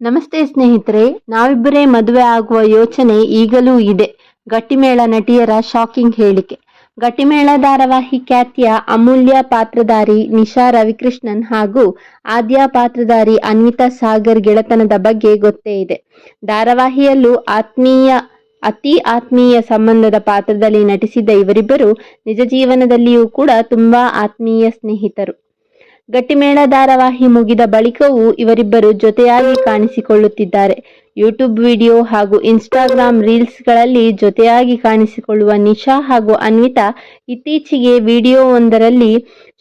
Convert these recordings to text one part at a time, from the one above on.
ನಮಸ್ತೆ ಸ್ನೇಹಿತರೆ, ನಾವಿಬ್ಬರೇ ಮದುವೆ ಆಗುವ ಯೋಚನೆ ಈಗಲೂ ಇದೆ. ಗಟ್ಟಿಮೇಳ ನಟಿಯರ ಶಾಕಿಂಗ್ ಹೇಳಿಕೆ. ಗಟ್ಟಿಮೇಳ ಧಾರಾವಾಹಿ ಖ್ಯಾತಿಯ ಅಮೂಲ್ಯ ಪಾತ್ರಧಾರಿ ನಿಶಾ ರವಿಕೃಷ್ಣನ್ ಹಾಗೂ ಆದ್ಯ ಪಾತ್ರಧಾರಿ ಅನ್ವಿತಾ ಸಾಗರ್ ಗೆಳೆತನದ ಬಗ್ಗೆ ಗೊತ್ತೇ ಇದೆ. ಧಾರಾವಾಹಿಯಲ್ಲೂ ಆತ್ಮೀಯ, ಅತಿ ಆತ್ಮೀಯ ಸಂಬಂಧದ ಪಾತ್ರದಲ್ಲಿ ನಟಿಸಿದ ಇವರಿಬ್ಬರು ನಿಜ ಜೀವನದಲ್ಲಿಯೂ ಕೂಡ ತುಂಬಾ ಆತ್ಮೀಯ ಸ್ನೇಹಿತರು. ಗಟ್ಟಿಮೇಳ ಧಾರಾವಾಹಿ ಮುಗಿದ ಬಳಿಕವೂ ಇವರಿಬ್ಬರು ಜೊತೆಯಾಗಿ ಕಾಣಿಸಿಕೊಳ್ಳುತ್ತಿದ್ದಾರೆ. ಯೂಟ್ಯೂಬ್ ವಿಡಿಯೋ ಹಾಗೂ ಇನ್ಸ್ಟಾಗ್ರಾಮ್ ರೀಲ್ಸ್ಗಳಲ್ಲಿ ಜೊತೆಯಾಗಿ ಕಾಣಿಸಿಕೊಳ್ಳುವ ನಿಶಾ ಹಾಗೂ ಅನ್ವಿತಾ ಇತ್ತೀಚೆಗೆ ವಿಡಿಯೋವೊಂದರಲ್ಲಿ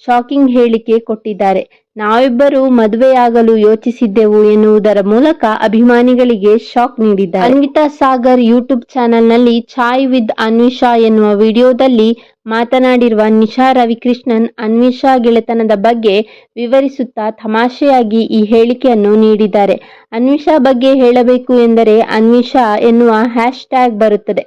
ಶಾಕಿಂಗ್ ಹೇಳಿಕೆ ಕೊಟ್ಟಿದ್ದಾರೆ. ನಾವಿಬ್ಬರು ಮದುವೆಯಾಗಲು ಯೋಚಿಸಿದ್ದೆವು ಎನ್ನುವುದರ ಮೂಲಕ ಅಭಿಮಾನಿಗಳಿಗೆ ಶಾಕ್ ನೀಡಿದ್ದಾರೆ. ಅನ್ವಿತಾ ಸಾಗರ್ ಯೂಟ್ಯೂಬ್ ಚಾನೆಲ್ನಲ್ಲಿ ಚಾಯ್ ವಿತ್ ಅನ್ವಿಷಾ ಎನ್ನುವ ವಿಡಿಯೋದಲ್ಲಿ ಮಾತನಾಡಿರುವ ನಿಶಾ ರವಿಕೃಷ್ಣನ್ ಅನ್ವಿಷಾ ಗೆಳೆತನದ ಬಗ್ಗೆ ವಿವರಿಸುತ್ತಾ ತಮಾಷೆಯಾಗಿ ಈ ಹೇಳಿಕೆಯನ್ನು ನೀಡಿದ್ದಾರೆ. ಅನ್ವಿಷಾ ಬಗ್ಗೆ ಹೇಳಬೇಕು ಎಂದರೆ ಅನ್ವಿಷಾ ಎನ್ನುವ ಹ್ಯಾಶ್ ಟ್ಯಾಗ್ ಬರುತ್ತದೆ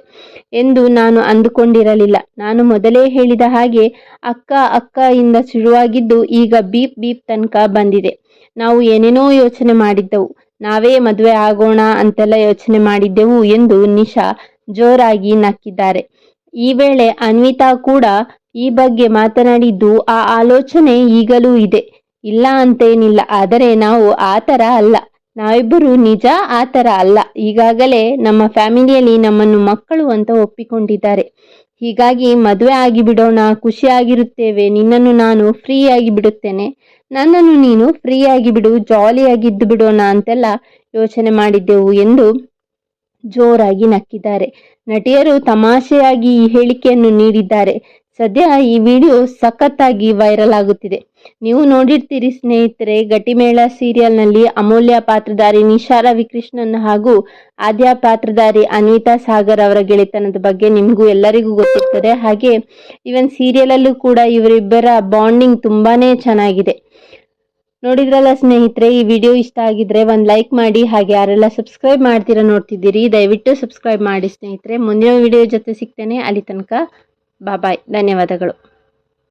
ಎಂದು ನಾನು ಅಂದುಕೊಂಡಿರಲಿಲ್ಲ. ನಾನು ಮೊದಲೇ ಹೇಳಿದ ಹಾಗೆ ಅಕ್ಕ ಅಕ್ಕ ಇಂದ ಶುರುವಾಗಿದ್ದು ಈಗ ಬೀಪ್ ಬೀಪ್ ತನಕ ಬಂದಿದೆ. ನಾವು ಏನೇನೋ ಯೋಚನೆ ಮಾಡಿದ್ದೆವು. ನಾವೇ ಮದುವೆ ಆಗೋಣ ಅಂತೆಲ್ಲ ಯೋಚನೆ ಮಾಡಿದ್ದೆವು ಎಂದು ನಿಶಾ ಜೋರಾಗಿ ನಕ್ಕಿದ್ದಾರೆ. ಈ ವೇಳೆ ಅನ್ವಿತಾ ಕೂಡ ಈ ಬಗ್ಗೆ ಮಾತನಾಡಿದ್ದು ಆ ಆಲೋಚನೆ ಈಗಲೂ ಇದೆ. ಇಲ್ಲ ಅಂತೇನಿಲ್ಲ, ಆದರೆ ನಾವು ಆ ಥರ ಅಲ್ಲ. ನಾವಿಬ್ಬರು ನಿಜ ಆ ಥರ ಅಲ್ಲ. ಈಗಾಗಲೇ ನಮ್ಮ ಫ್ಯಾಮಿಲಿಯಲ್ಲಿ ನಮ್ಮನ್ನು ಮಕ್ಕಳು ಅಂತ ಒಪ್ಪಿಕೊಂಡಿದ್ದಾರೆ. ಹೀಗಾಗಿ ಮದುವೆ ಆಗಿ ಬಿಡೋಣ ಖುಷಿಯಾಗಿರುತ್ತೇವೆ ನಿನ್ನನ್ನು ನಾನು ಫ್ರೀಯಾಗಿ ಬಿಡುತ್ತೇನೆ. ನನ್ನನ್ನು ನೀನು ಫ್ರೀಯಾಗಿ ಬಿಡು ಜಾಲಿಯಾಗಿದ್ದು ಬಿಡೋಣ ಅಂತೆಲ್ಲ ಯೋಚನೆ ಮಾಡಿದ್ದೆವು ಎಂದು ಜೋರಾಗಿ ನಕ್ಕಿದ್ದಾರೆ. ನಟಿಯರು ತಮಾಷೆಯಾಗಿ ಈ ಹೇಳಿಕೆಯನ್ನು ನೀಡಿದ್ದಾರೆ. ಸದ್ಯ ಈ ವಿಡಿಯೋ ಸಖತ್ತಾಗಿ ವೈರಲ್ ಆಗುತ್ತಿದೆ. ನೀವು ನೋಡಿರ್ತೀರಿ ಸ್ನೇಹಿತರೆ, ಗಟ್ಟಿಮೇಳ ಸೀರಿಯಲ್ನಲ್ಲಿ ಅಮೂಲ್ಯ ಪಾತ್ರಧಾರಿ ನಿಶಾ ರವಿಕೃಷ್ಣನ್ ಹಾಗೂ ಆದ್ಯ ಪಾತ್ರಧಾರಿ ಅನಿತಾ ಸಾಗರ್ ಅವರ ಗೆಳೆತನದ ಬಗ್ಗೆ ನಿಮಗೂ ಎಲ್ಲರಿಗೂ ಗೊತ್ತಿರ್ತದೆ. ಹಾಗೆ ಇವನ್ ಸೀರಿಯಲಲ್ಲೂ ಕೂಡ ಇವರಿಬ್ಬರ ಬಾಂಡಿಂಗ್ ತುಂಬಾನೇ ಚೆನ್ನಾಗಿದೆ. ನೋಡಿದ್ರಲ್ಲ ಸ್ನೇಹಿತರೆ, ಈ ವಿಡಿಯೋ ಇಷ್ಟ ಆಗಿದ್ರೆ ಒಂದು ಲೈಕ್ ಮಾಡಿ, ಹಾಗೆ ಯಾರೆಲ್ಲ ಸಬ್ಸ್ಕ್ರೈಬ್ ಮಾಡ್ತೀರಾ ನೋಡ್ತಿದ್ದೀರಿ, ದಯವಿಟ್ಟು ಸಬ್ಸ್ಕ್ರೈಬ್ ಮಾಡಿ ಸ್ನೇಹಿತರೆ. ಮುಂದಿನ ವಿಡಿಯೋ ಜೊತೆ ಸಿಗ್ತೇನೆ. ಅಲ್ಲಿ ತನಕ ಬಾಯ್ ಧನ್ಯವಾದಗಳು.